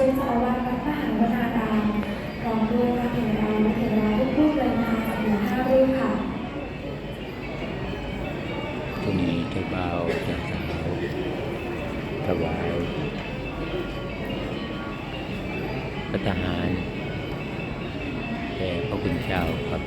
ช่วยเจ้าอาวาสวัดพระหันวนารามพร้อมด้วยพระเถราและเถราทุกรูปเดินทาจากเหนือห้ารูปค่ะจะมีเจ้าบ่าจ้าสาวถวายพระทหารแด่พระคุณเจ้าครับ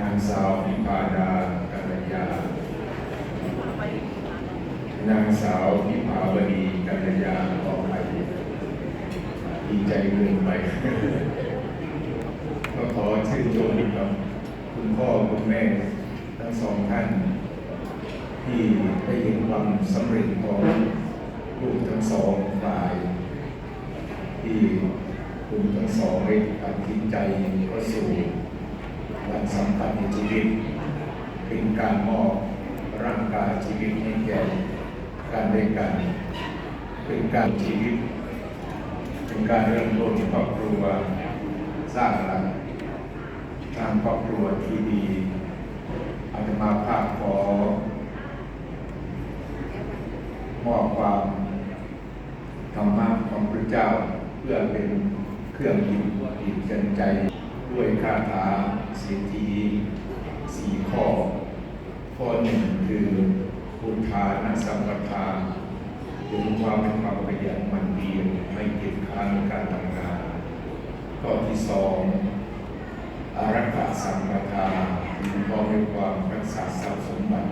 นางสาวพิพาดากัลยานางสาวพิพาวดีกัลยาขอไปดีใจเกินไปก็ขอชื่นชมกับคุณพ่อคุณแม่ทั้งสองท่าน ที่ได้เห็นความสำเร็จของลูกทั้งสองฝ่าย ที่คุณทั้งสองได้ตัดสินใจเข้าสู่ วันสำคัญในชีวิต เป็นการมอบร่างกายชีวิตให้แก่การด้วยกัน เป็นการชีวิต เป็นการเริ่มต้นครอบครัวสร้างหลักสร้างครอบครัวที่ดีอาจจะมาภาพขอมอบความธรรมะของพระเจ้าเพื่อเป็นเครื่องยึดยึดเกินใจด้วยคาถา สิทธิสี่ข้อ ข้อหนึ่งคือคุณทานสัมปทานถึงความเป็นความขยันหมันเพียรไม่เกียจค้านในการทำงาน ข้อที่สองอารักขาสัมปทานถึงความเป็นความรักษาทรัพย์สมบัติ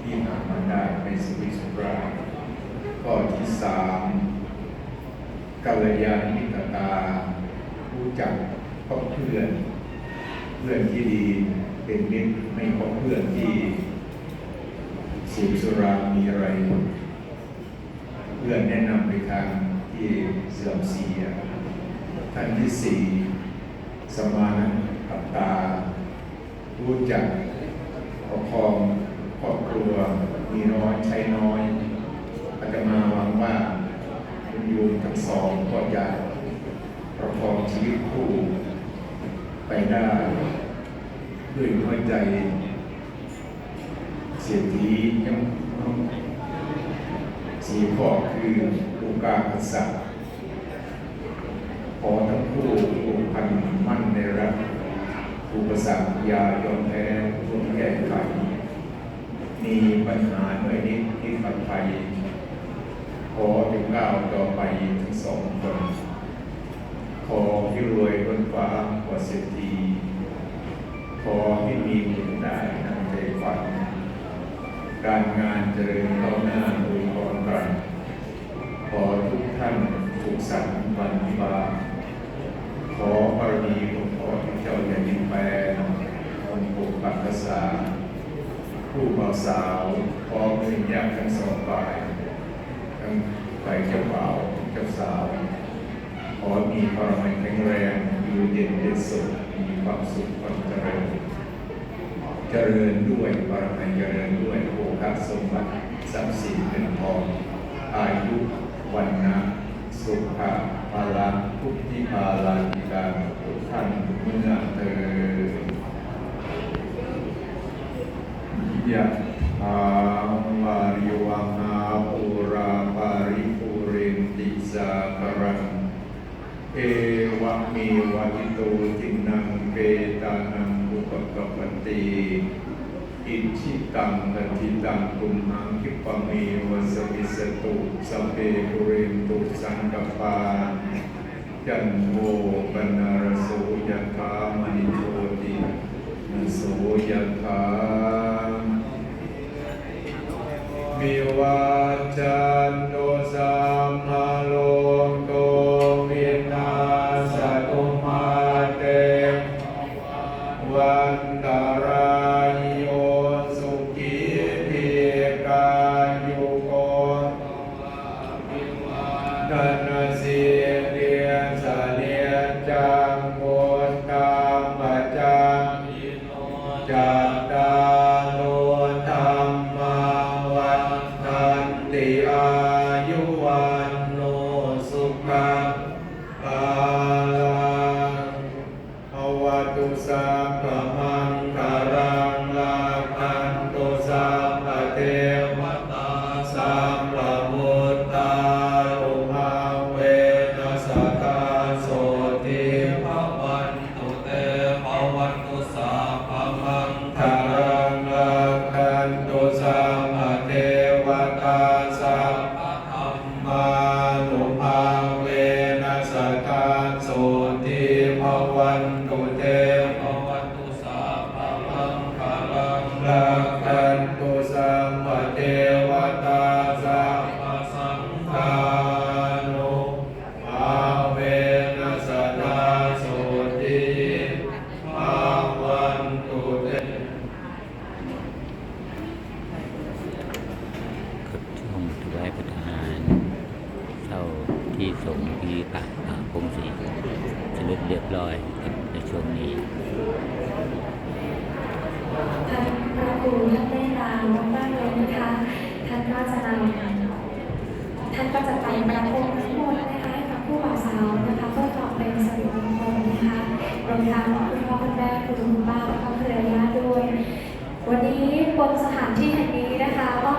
ที่หามาได้ในสุริสุราข้อที่สามกัลยาณมิตรตา รู้จักคบเพื่อน เพื่อนที่ดีเป็นมิตรไม่คบเพื่อนที่สูบสุรามีอะไร เพื่อนแนะนำไปทางที่เสื่อมเสียท่านที่สี่สมานันกับตา รู้จักประคองครอบครัวมีน้อยใช้น้อยอาจจะมาหวังว่าคุณโยมทั้งสองก็จะประคองชีวิตคู่ ไปได้ด้วยหัวใจ เสียทียังสีข้อคือลูกกาภัสสะขอทั้งคู่ผูกพันมั่นในรักอุปสรรคยายอมแพ้ร่วมแก้ไขมีปัญหาหน่วยนิดที่ปัดภัยขอถึงก้าวต่อไปทั้งสองคน ขอให้รวยบนฟ้ากว่าเศรษฐีขอให้มีเงินได้นังใจฝัน การงานเจริญก้าวหน้าโดยพรกัน ขอทุกท่านสุขสันต์วันวิวาห์ขอณีของพ่อที่เจ้าอย่ายิงแปลองค์ปู่ปักษา ผู้บ่าวสาวพร้อมหนึ่งญาติทั้งสองฝ่ายทั้งฝ่ายเจ้าบ่าวเจ้าสาว ขอมีพลังแข็งแรงอยู่เย็นเป็นสุขมีความสุขความเจริญ เจริญด้วยบารมีเจริญด้วยโภคสมบัติทรัพย์สินเงินทองอายุวันนะสุขะพลังทุกที่พาลาธิการทุกท่านเมื่อเธอยะถาวา เอวะมีวะอิโตทินังเปตานังอุปกปปติอิชิตังปฏิตังตุมหังคิปะเมวะสมิสตุสัพเปุเรนตุสังกปาจันโมปนารโสยถามณิโชตินโสยถามิวาจัน สัพพธรรมา สงฆ์ที่ป่าป่าพงศรีสรุปเรียบร้อยในช่วงนี้ท่านพระครูท่านได้ลามากๆเลยนะคะท่านก็จะนำท่านก็จะไปประพรมทั้งหมดนะคะให้กับผู้บ่าวสาวนะคะเพื่อตอบเป็นสิริมงคลนะคะรวมทั้งคุณพ่อคุณแม่คุณป้าแล้วก็เครือญาติด้วย วันนี้บนสถานที่แห่งนี้นะคะว่า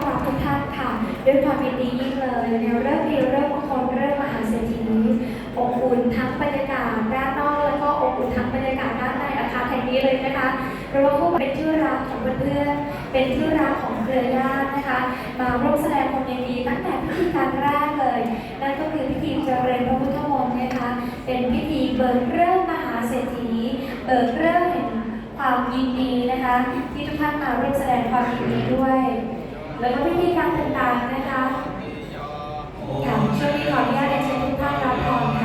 ด้วยความยินดียิ่งเลยในเรื่องดีเรื่องมงคลเรื่องมหาเศรษฐีอบอุ่นทั้งบรรยากาศด้านนอกแล้วก็อบอุ่นทั้งบรรยากาศด้านในอาคารแห่งนี้เลยนะคะเพราะว่าผู้เป็นที่รักของเพื่อนๆเป็นที่รักของเครือญาตินะคะ มาร่วมแสดงความยินดีตั้งแต่พิธีการแรกเลยนั่นก็คือพิธีเจริญพระพุทธมนต์นะคะเป็นพิธีเบิกเริ่มมหาเศรษฐีเบิกเริ่มแห่งความยินดีนะคะ ที่ทุกท่านมาร่วมแสดงความยินดีด้วย แล้วก็พิธีการต่างๆนะคะค่ะช่วงนี้ขออนุญาตเรียนเชิญทุกท่านรับพร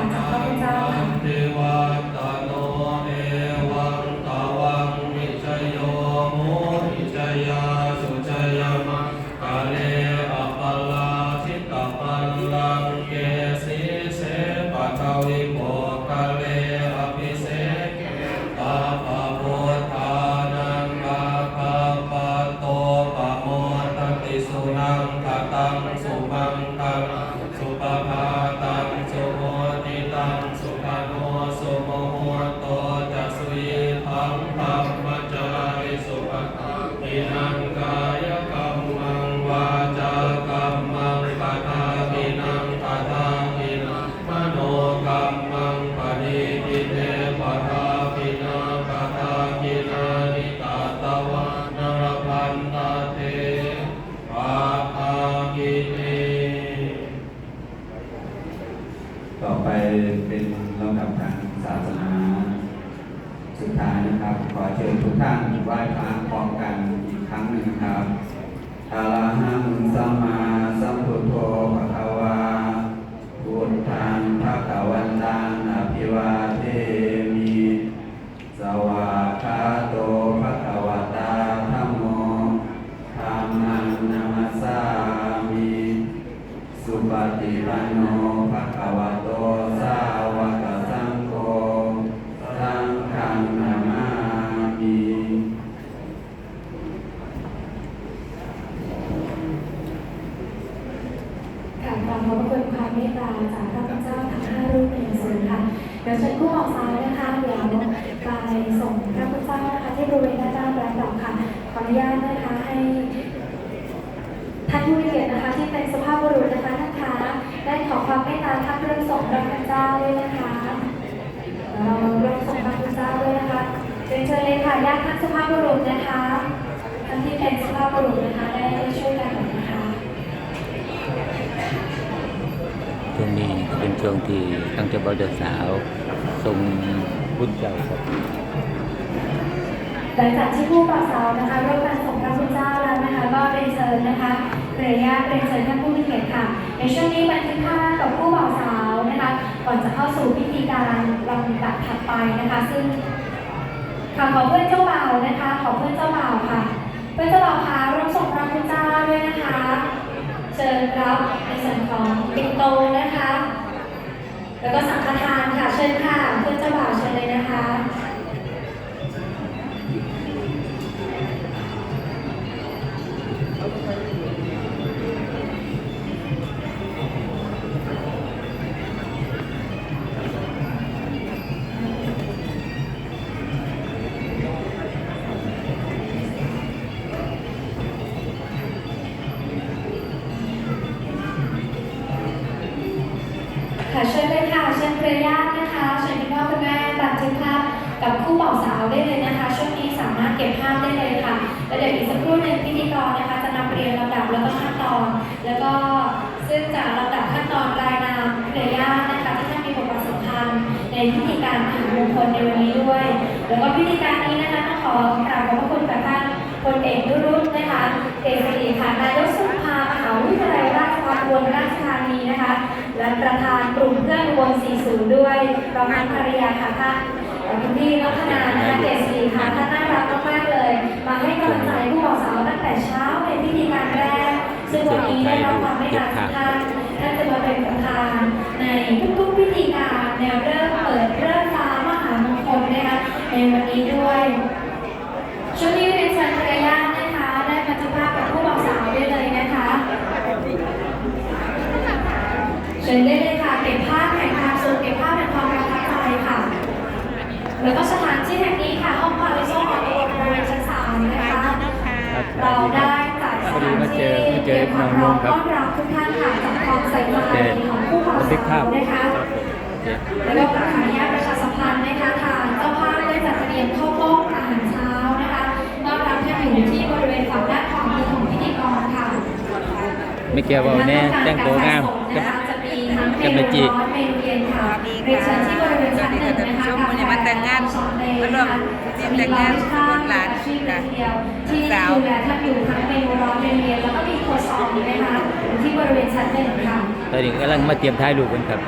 สุภาพบุรุษนะคะท่านที่เป็นสุภาพบุรุษนะคะได้ช่วยกันหน่อยนะคะช่วงนี้เป็นช่วงที่ทั้งเจ้าบ่าวเจ้าสาวทรงพุทธเจ้าครับหลังจากที่ผู้บ่าวสาวนะคะร่วมกันส่งพระคุณเจ้าแล้วนะคะก็เรียนเชิญนะคะเรียนญาติเรียนเชิญท่านผู้มีเกียรติค่ะ ในช่วงนี้บันทึกภาพกับผู้บ่าวสาวนะคะ ก่อนจะเข้าสู่พิธีการลำดับถัดไปนะคะ ซึ่ง ค่ะขอเพื่อนเจ้าบ่าวนะคะ ขอเพื่อนเจ้าบ่าวค่ะ เพื่อนเจ้าบ่าวคะรับส่งพระคุณเจ้าด้วยนะคะ เชิญรับในส่วนของปิ่นโตนะคะ แล้วก็สังฆทานค่ะ เชิญค่ะ เพื่อนเจ้าบ่าวเชิญเลยนะคะ เลยค่ะแล้วเดี๋ยวอีกสักครู่หนึ่งพิธีกรนะคะ จะนำเรียงลำดับแล้วก็ขั้นตอน แล้วก็ซึ่งจะลำดับขั้นตอนรายนามเครือญาตินะคะที่ท่านมีบทบาทสำคัญในพิธีการมหามงคลในวันนี้ด้วย แล้วก็พิธีการนี้นะคะต้องขอกราบขอบพระคุณกับท่านพลเอกนุรุตนะคะเกษรีค่ะนายกสุภามหาวิทยาลัยราชภัฏอุบลราชธานีนะคะและประธานกลุ่มเพื่อนอุบล40 ด้วยรองภรรยาค่ะท่านและคุณพี่ ซึ่วันนี้ได้รับความไม่ตาจากท่านจะมาเป็นประธานในทุกๆพิธีการในเริ่มเปิดเริ่มฟ้ามหามงคลนะคะในวันนี้ด้วยช่วงนี้เรียนเชิญภรรยานะคะ ได้บันทึกภาพกับผู้บ่าวสาวได้เลยนะคะเชิญได้เลยค่ะเก็บภาพแห่งความสุขเก็บภาพแห่งความประทับใจค่ะ แล้วก็ เตรียมความพร้อมต้อนรับทุกท่านค่ะจากความใส่ใจของผู้บ่าวสาวนะคะแล้วก็ขออนุญาตประชาสัมพันธ์นะคะทางเจ้าภาพได้จัดเตรียมข้าวต้มอาหารเช้านะคะต้อนรับท่านอยู่ที่บริเวณฝั่งด้านขวามือของพิธีกรค่ะไม่เกี่ยวว่าแน่แต่งตัวงามจะกับมีทั้งเมกับนูเมจิร้อนเมนูเย็นค่ะเรียนเชิญที่บริเวณ ค่ะท่านผู้ชมวันนี้มาแต่งงานมาร่วมทีมแต่งงานบุตรหลานที่ค่ะเดียวที่สาวดูแลท่านอยู่ทั้งเมนูร้อนเมนูเย็นแล้วก็มีครัวซองนะคะอยู่ที่บริเวณชั้นหนึ่งค่ะตอนนี้กำลังมาเตรียมถ่ายรูปกันครับ